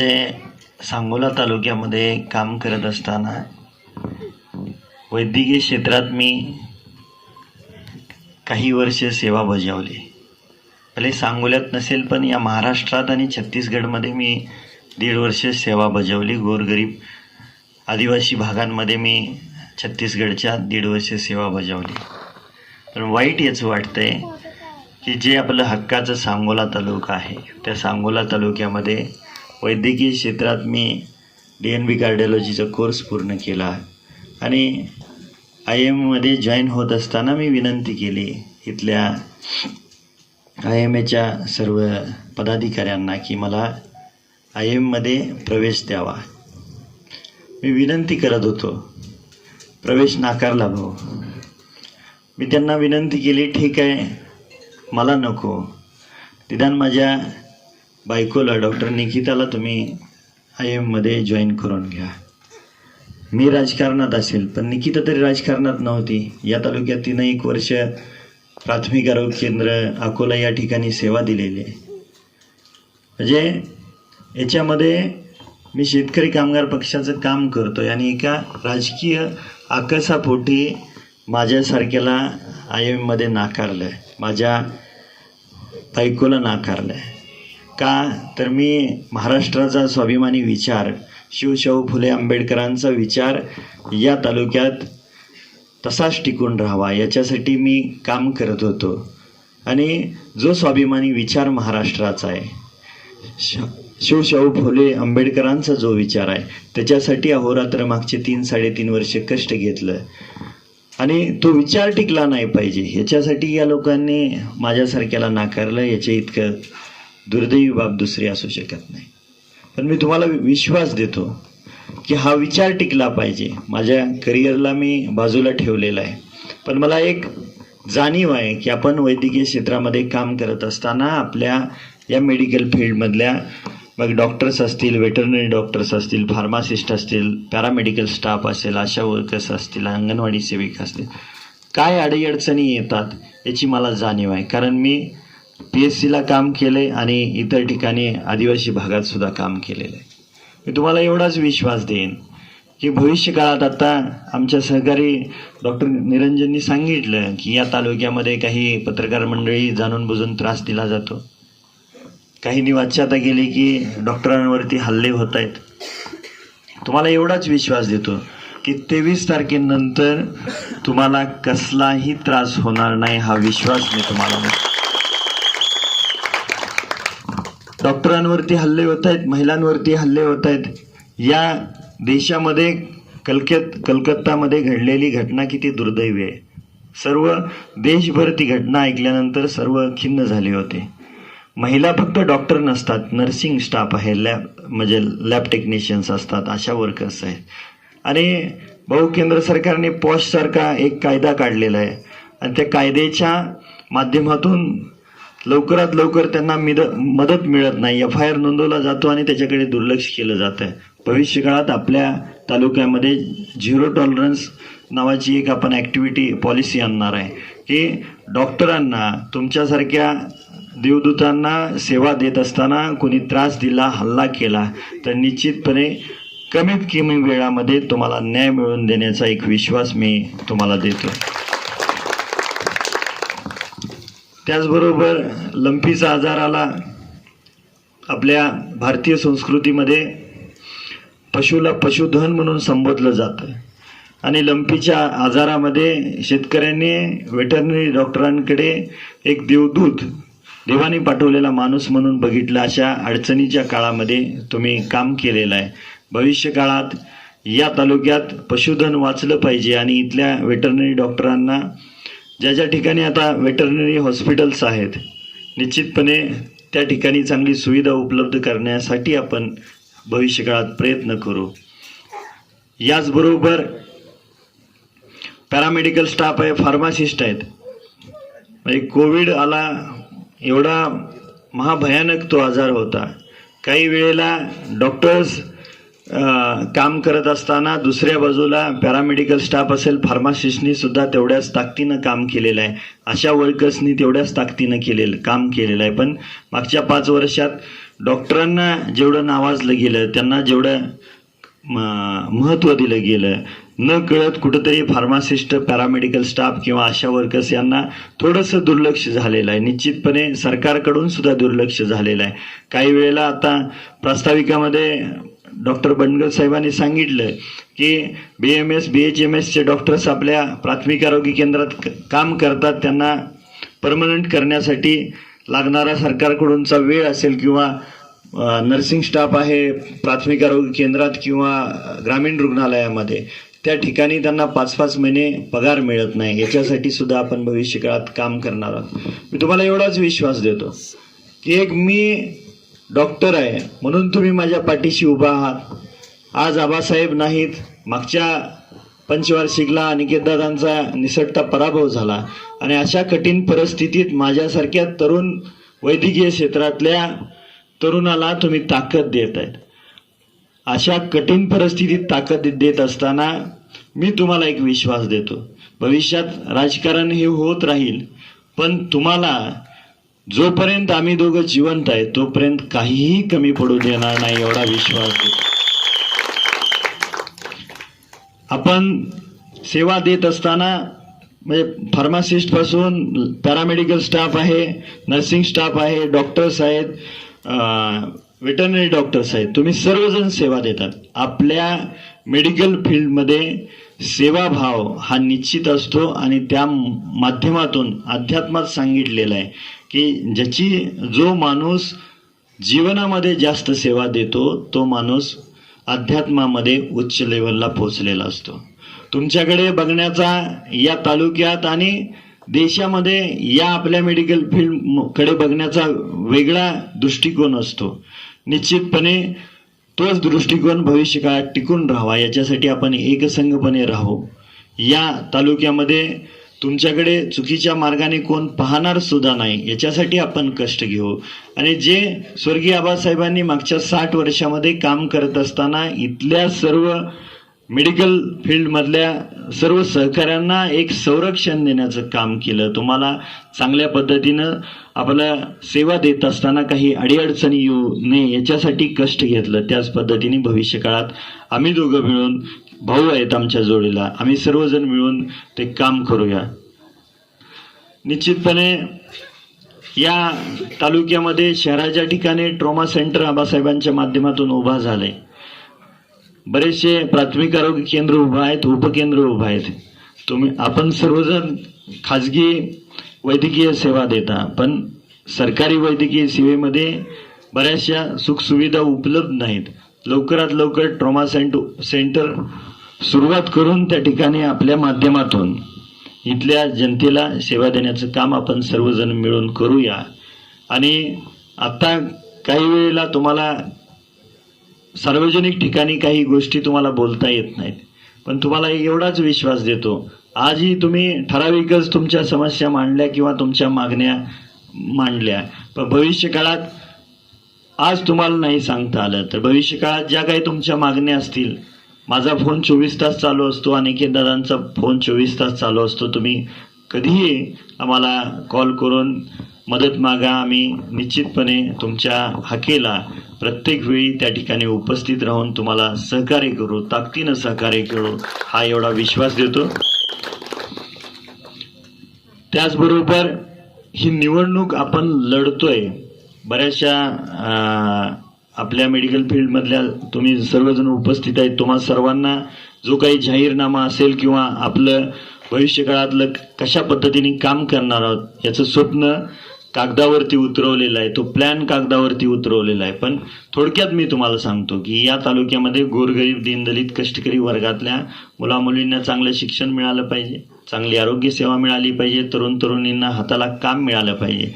म्हणजे सांगोला तालुक्यामध्ये काम करत असताना वैद्यकीय क्षेत्रात मी काही वर्ष सेवा बजावली. भले सांगोल्यात नसेल पण या महाराष्ट्रात आणि छत्तीसगडमध्ये मी दीड वर्ष सेवा बजावली. गोरगरीब आदिवासी भागांमध्ये मी छत्तीसगडच्या दीड वर्ष सेवा बजावली. पण वाईट याचं वाटतं आहे की जे आपलं हक्काचं सांगोला तालुका आहे त्या सांगोला तालुक्यामध्ये वैद्यकीय क्षेत्रात मी डी एन बी कार्डिओलॉजीचा कोर्स पूर्ण केला आणि आय एममध्ये जॉईन होत असताना मी विनंती केली इथल्या आय एम एच्या सर्व पदाधिकाऱ्यांना की मला आय एममध्ये प्रवेश द्यावा. मी विनंती करत होतो. प्रवेश नाकारला भाऊ. मी त्यांना विनंती केली ठीक आहे मला नको. निदान माझ्या बायकोला डॉक्टर निकिताला तुम्ही आय एममध्ये जॉईन करून घ्या. मी राजकारणात असेल पण निकिता तरी राजकारणात नव्हती. या तालुक्यात तिनं एक वर्ष प्राथमिक आरोग्य केंद्र अकोला या ठिकाणी सेवा दिलेली आहे. म्हणजे याच्यामध्ये मी शेतकरी कामगार पक्षाचं काम करतो आणि एका राजकीय आकसापोटी माझ्यासारख्याला आय एममध्ये नाकारलं आहे माझ्या बायकोला नाकारलं आहे का तर मी महाराष्ट्राचा स्वाभिमानी विचार शिवशाहू फुले आंबेडकरांचा विचार या तालुक्यात तसाच टिकून राहावा याच्यासाठी मी काम करत होतो. आणि जो स्वाभिमानी विचार महाराष्ट्राचा आहे श शिवशाहू फुले आंबेडकरांचा जो विचार आहे त्याच्यासाठी अहोरात्र मागचे तीन साडेतीन वर्ष कष्ट घेतलं. आणि तो विचार टिकला नाही पाहिजे ह्याच्यासाठी या लोकांनी माझ्यासारख्याला नाकारलं याच्या इतकं दुर्दैवी बाब दुसरी असू शकत नाही. पण मी तुम्हाला विश्वास देतो की हा विचार टिकला पाहिजे. माझ्या करिअरला मी बाजूला ठेवलेला आहे. पण मला एक जाणीव आहे की आपण वैद्यकीय क्षेत्रामध्ये काम करत असताना आपल्या या मेडिकल फील्डमधल्या मग डॉक्टर्स असतील वेटरनरी डॉक्टर्स असतील फार्मासिस्ट असतील पॅरामेडिकल स्टाफ असेल आशा वर्कर्स असतील अंगणवाडी सेविक असतील काय अडीअडचणी येतात याची मला जाणीव आहे. कारण मी पी एस सीला काम केलं आहे आणि इतर ठिकाणी आदिवासी भागात सुद्धा काम केलेलं आहे. मी तुम्हाला एवढाच विश्वास देईन की भविष्य काळात आता आमच्या सहकारी डॉक्टर निरंजननी सांगितलं की या तालुक्यामध्ये काही पत्रकार मंडळी जाणून बुजून त्रास दिला जातो. काही वाच्यता गेली की डॉक्टरांवरती हल्ले होत आहेत. तुम्हाला एवढाच विश्वास देतो की तेवीस तारखेनंतर तुम्हाला कसलाही त्रास होणार नाही हा विश्वास मी तुम्हाला देतो डॉक्टरांवरती हल्ले होत आहेत महिलांवरती हल्ले होत आहेत. या देशामध्ये कलकत कलकत्तामध्ये घडलेली घटना किती दुर्दैवी आहे. सर्व देशभर ती घटना ऐकल्यानंतर सर्व खिन्न झाले होते. महिला फक्त डॉक्टर नसतात नर्सिंग स्टाफ आहे लॅब म्हणजे लॅब टेक्निशियन्स असतात अशा वर्कर्स आहेत. आणि बहु केंद्र सरकारने पॉशसारखा एक कायदा काढलेला आहे. आणि त्या कायद्याच्या माध्यमातून लवकरात लवकर त्यांना मिद मदत मिळत नाही. एफ आय आर नोंदवला जातो आणि त्याच्याकडे दुर्लक्ष केलं जातं आहे भविष्यकाळात आपल्या तालुक्यामध्ये झिरो टॉलरन्स नावाची एक आपण ॲक्टिव्हिटी पॉलिसी आणणार आहे. की डॉक्टरांना तुमच्यासारख्या देवदूतांना सेवा देत असताना कोणी त्रास दिला हल्ला केला तर निश्चितपणे कमीत कमी वेळामध्ये तुम्हाला न्याय मिळवून देण्याचा एक विश्वास मी तुम्हाला देतो. त्याचबरोबर लंपीचा आजार आला. आपल्या भारतीय संस्कृतीमध्ये पशुला पशुधन म्हणून संबोधलं जातं. आणि लंपीच्या आजारामध्ये शेतकऱ्यांनी वेटरनरी डॉक्टरांकडे एक देवदूत देवाने पाठवलेला माणूस म्हणून बघितलं अशा अडचणीच्या काळामध्ये तुम्ही काम केलेलं आहे. भविष्य काळात या तालुक्यात पशुधन वाचलं पाहिजे आणि इथल्या वेटरनरी डॉक्टरांना ज्या ज्या ठिकाणी आता वेटरनरी हॉस्पिटल्स आहेत निश्चितपणे त्या ठिकाणी चांगली सुविधा उपलब्ध करण्यासाठी आपण भविष्यकाळात प्रयत्न करू. याचबरोबर पॅरामेडिकल स्टाफ आहे फार्मासिस्ट आहेत. म्हणजे कोविड आला एवढा महाभयानक तो आजार होता. काही वेळेला डॉक्टर्स काम करत असताना दुसऱ्या बाजूला पॅरामेडिकल स्टाफ असेल फार्मासिस्टनी सुद्धा तेवढ्याच ताकदीनं काम केलेलं आहे. अशा वर्कर्सनी तेवढ्याच ताकदीनं केलेलं काम केलेलं आहे. पण मागच्या पाच वर्षात डॉक्टरांना जेवढं नावाजलं गेलं त्यांना जेवढं महत्त्व दिलं गेलं न कळत कुठंतरी फार्मासिस्ट पॅरामेडिकल स्टाफ किंवा आशा वर्कर्स यांना थोडंसं दुर्लक्ष झालेलं आहे. निश्चितपणे सरकारकडून सुद्धा दुर्लक्ष झालेलं आहे. काही वेळेला आता प्रास्ताविकामध्ये डॉक्टर बनगर साहेबांनी सांगितलं की B M S B H M एसचे डॉक्टर्स आपल्या प्राथमिक आरोग्य केंद्रात काम करतात. त्यांना परमनंट करण्यासाठी लागणारा सरकारकडूनचा वेळ असेल किंवा नर्सिंग स्टाफ आहे प्राथमिक आरोग्य केंद्रात किंवा ग्रामीण रुग्णालयामध्ये त्या ठिकाणी त्यांना पाच पाच महिने पगार मिळत नाही. याच्यासाठी सुद्धा आपण भविष्यकाळात काम करणार आहोत. मी तुम्हाला एवढाच विश्वास देतो की एक मी डॉक्टर आहे. म्हणून तुम्ही माझ्या पाठीशी उभा आहात. आज आबासाहेब नाहीत. मागच्या पंचवार्षिकला अनिकेतदादांचा निसटता पराभव झाला. आणि अशा कठीण परिस्थितीत माझ्यासारख्या तरुण वैद्यकीय क्षेत्रातल्या तरुणाला तुम्ही ताकद देत आहेत. अशा कठीण परिस्थितीत ताकद देत असताना मी तुम्हाला एक विश्वास देतो. भविष्यात राजकारण हे होत राहील. पण तुम्हाला जोपर्यंत आम्ही दोघं जिवंत आहे तोपर्यंत काहीही कमी पडू देणार नाही एवढा विश्वास आपण सेवा देत असताना म्हणजे फार्मासिस्टपासून पॅरामेडिकल स्टाफ आहे नर्सिंग स्टाफ आहे डॉक्टर्स आहेत वेटरनरी डॉक्टर्स आहेत. तुम्ही सर्वजण सेवा देतात. आपल्या मेडिकल फील्डमध्ये सेवाभाव हा निश्चित असतो आणि त्या माध्यमातून अध्यात्मात सांगितलेला आहे. की ज्याची जो माणूस जीवनामध्ये जास्त सेवा देतो तो माणूस अध्यात्मामध्ये उच्च लेवलला पोहोचलेला असतो. तुमच्याकडे बघण्याचा या तालुक्यात आणि देशामध्ये या आपल्या मेडिकल फील्डकडे बघण्याचा वेगळा दृष्टिकोन असतो. निश्चितपणे तोच दृष्टिकोन भविष्यकाळात टिकून राहावा याच्यासाठी आपण एकसंघपणे राहू. या तालुक्यामध्ये तुमच्याकडे चुकीच्या मार्गाने कोण पाहणार सुद्धा नाही याच्यासाठी आपण कष्ट घेऊ. आणि जे स्वर्गीय आबासाहेबांनी मागच्या साठ वर्षामध्ये काम करत असताना इथल्या सर्व मेडिकल फील्डमधल्या सर्व सहकाऱ्यांना एक संरक्षण देण्याचं काम केलं. तुम्हाला चांगल्या पद्धतीनं आपल्या सेवा देत असताना काही अडीअडचणी येऊ नये याच्यासाठी कष्ट घेतलं. त्याच पद्धतीने भविष्यकाळात आम्ही दोघं मिळून भाऊ आहेत आमच्या जोडीला. आम्ही सर्वजण मिळून ते काम करूया. निश्चितपणे या तालुक्यामध्ये शहराच्या ठिकाणी ट्रॉमा सेंटर आबासाहेबांच्या माध्यमातून उभा झाले. बरेचसे प्राथमिक आरोग्य केंद्र उभं आहेत उपकेंद्र उभं आहेत. तुम्ही आपण सर्वजण खाजगी वैद्यकीय सेवा देता पण सरकारी वैद्यकीय सेवेमध्ये बऱ्याचशा सुखसुविधा उपलब्ध नाहीत. लवकरात लवकर ट्रॉमा सेंट सेंटर सुरुवात करून त्या ठिकाणी आपल्या माध्यमातून इथल्या जनतेला सेवा देण्याचं काम आपण सर्वजण मिळून करूया. आणि आत्ता काही वेळेला तुम्हाला सार्वजनिक ठिकाणी काही गोष्टी तुम्हाला बोलता येत नाहीत. पण तुम्हाला एवढाच विश्वास देतो. आजही तुम्ही ठराविकच तुमच्या समस्या मांडल्या किंवा तुमच्या मागण्या मांडल्या. पण भविष्यकाळात आज तुम्हाला नाही सांगता आलं. तर भविष्यकाळात ज्या काही तुमच्या मागण्या असतील माझा फोन चोवीस तास चालू असतो अनिकेत दादांचा फोन चोवीस तास चालू असतो. तुम्ही कधीही आम्हाला कॉल करून मदत मागा. आम्ही निश्चितपणे तुमच्या हाकेला प्रत्येक वेळी त्या ठिकाणी उपस्थित राहून तुम्हाला सहकार्य करू ताकदीनं सहकार्य करू हा एवढा विश्वास देतो. त्याचबरोबर ही निवडणूक आपण लढतोय. बऱ्याचशा आपल्या मेडिकल फील्डमधल्या तुम्ही सर्वजण उपस्थित आहेत. तुम्हा सर्वांना जो काही जाहीरनामा असेल किंवा आपलं भविष्यकाळातलं कशा पद्धतीने काम करणार आहोत याचं स्वप्न कागदावरती उतरवलेलं आहे. तो प्लॅन कागदावरती उतरवलेला आहे. पण थोडक्यात मी तुम्हाला सांगतो की या तालुक्यामध्ये गोरगरीब दीनदलित कष्टकरी वर्गातल्या मुलामुलींना चांगलं शिक्षण मिळालं पाहिजे. चांगली आरोग्य सेवा मिळाली पाहिजे. तरुण तरुणींना हाताला काम मिळालं पाहिजे.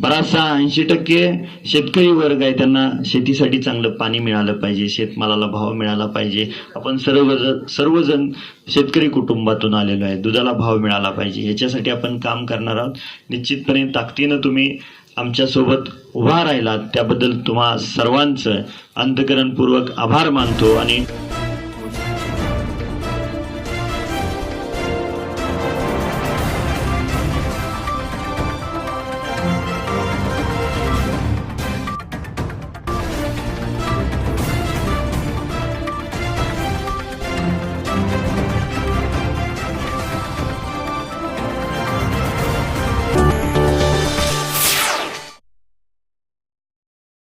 बराचसा ऐंशी टक्के शेतकरी वर्ग आहे. त्यांना शेतीसाठी चांगलं पाणी मिळालं पाहिजे शेतमालाला भाव मिळाला पाहिजे. आपण सर्वजण सर्वजण शेतकरी कुटुंबातून आलेलो आहे. दुधाला भाव मिळाला पाहिजे. याच्यासाठी आपण काम करणार आहोत. निश्चितपणे ताकदीनं तुम्ही आमच्यासोबत उभा राहिलात. त्याबद्दल तुम्हा सर्वांचं अंतकरणपूर्वक आभार मानतो आणि